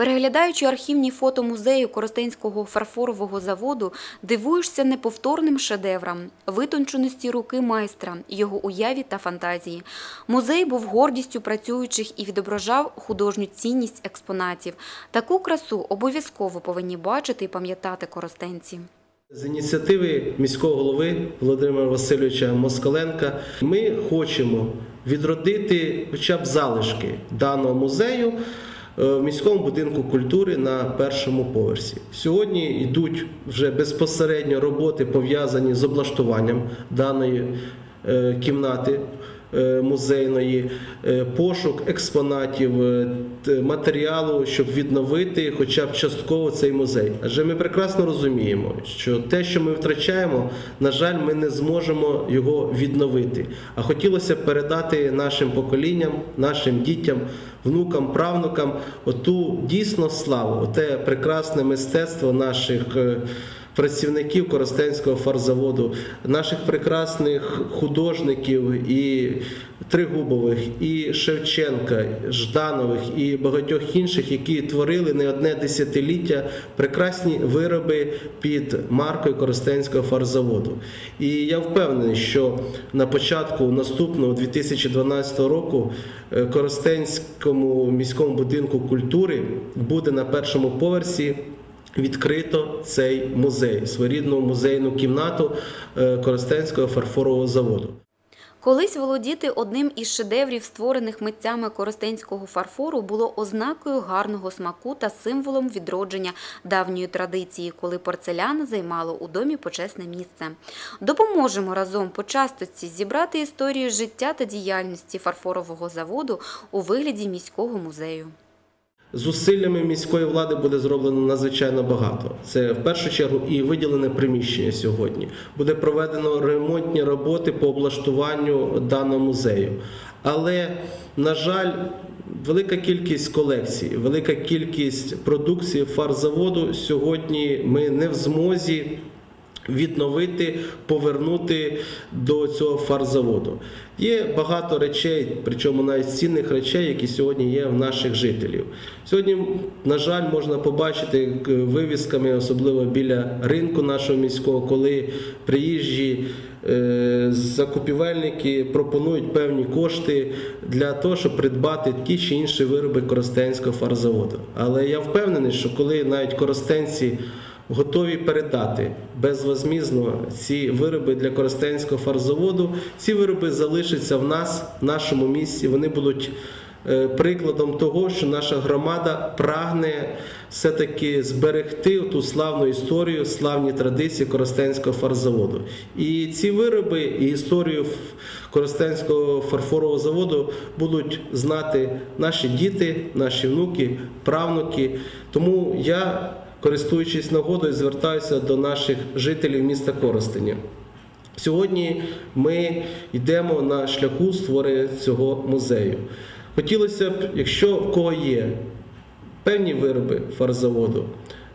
Переглядаючи архівні фото музею Коростенського фарфорового заводу, дивуєшся неповторним шедеврам, витонченості руки майстра, його уяві та фантазії. Музей був гордістю працюючих і відображав художню цінність експонатів. Таку красу обов'язково повинні бачити і пам'ятати коростенці. З ініціативи міського голови Володимира Васильовича Москаленка ми хочемо відродити хоча б залишки даного музею в міському будинку культури на першому поверсі. Сьогодні йдуть вже безпосередньо роботи пов'язані з облаштуванням даної е, кімнати. Е, Музейної е, пошук експонатів, е, матеріалу, щоб відновити хоча б частково цей музей. Адже ми прекрасно розуміємо, що те, що ми втрачаємо, на жаль, ми не зможемо його відновити. А хотілося б передати нашим поколінням, нашим дітям, внукам, правнукам оту дійсно славу, те прекрасне мистецтво наших. Працівників Коростенського фарзаводу, наших прекрасних художників і Тригубових, і Шевченка, Жданових і багатьох інших, які творили не одне десятиліття прекрасні вироби під маркою Коростенського фарзаводу. І я впевнений, що на початку наступного 2012 року е, Коростенському міському будинку культури буде на першому поверсі. Відкрито цей музей, своєрідну музейну кімнату е, Коростенського фарфорового заводу. Колись володіти одним із шедеврів, створених митцями коростенського фарфору, було ознакою гарного смаку та символом відродження давньої традиції, коли порцеляна займало у домі почесне місце. Допоможемо разом по частості зібрати історію життя та діяльності фарфорового заводу у вигляді міського музею. Зусиллями міської влади буде зроблено надзвичайно багато. Це в першу чергу і виділене приміщення сьогодні. Буде проведено ремонтні роботи по облаштуванню даного музею. Але, на жаль, велика кількість колекцій, велика кількість продукції фарзаводу сьогодні ми не в змозі відновити, повернути до цього фарзаводу. Є багато речей, причому навіть цінних речей, які сьогодні є в наших жителів. Сьогодні, на жаль, можна побачити к- вивісками, особливо біля ринку нашого міського, коли приїжджі е, закупівельники пропонують певні кошти для того, щоб придбати ті чи інші вироби Коростенського фарзаводу. Але я впевнений, що коли навіть коростенці готові передати безвозмізно ці вироби для Коростенського фарзаводу. Ці вироби залишаться в нас, в нашому місті. Вони будуть е, прикладом того, що наша громада прагне все-таки зберегти ту славну історію, славні традиції Коростенського фарзаводу. І ці вироби і історію Коростенського фарфорового заводу будуть знати наші діти, наші внуки, правнуки. Тому я користуючись нагодою, звертаюся до наших жителів міста Коростеня. Сьогодні ми йдемо на шляху створення цього музею. Хотілося б, якщо в кого є певні вироби фарзаводу,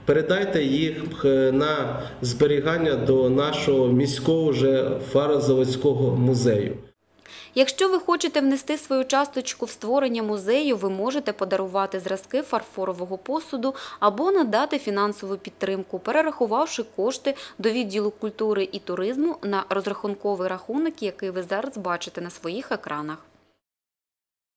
передайте їх е, на зберігання до нашого міського вже фарзаводського музею. Якщо ви хочете внести свою часточку в створення музею, ви можете подарувати зразки фарфорового посуду або надати фінансову підтримку, перерахувавши кошти до відділу культури і туризму на розрахунковий рахунок, який ви зараз бачите на своїх екранах.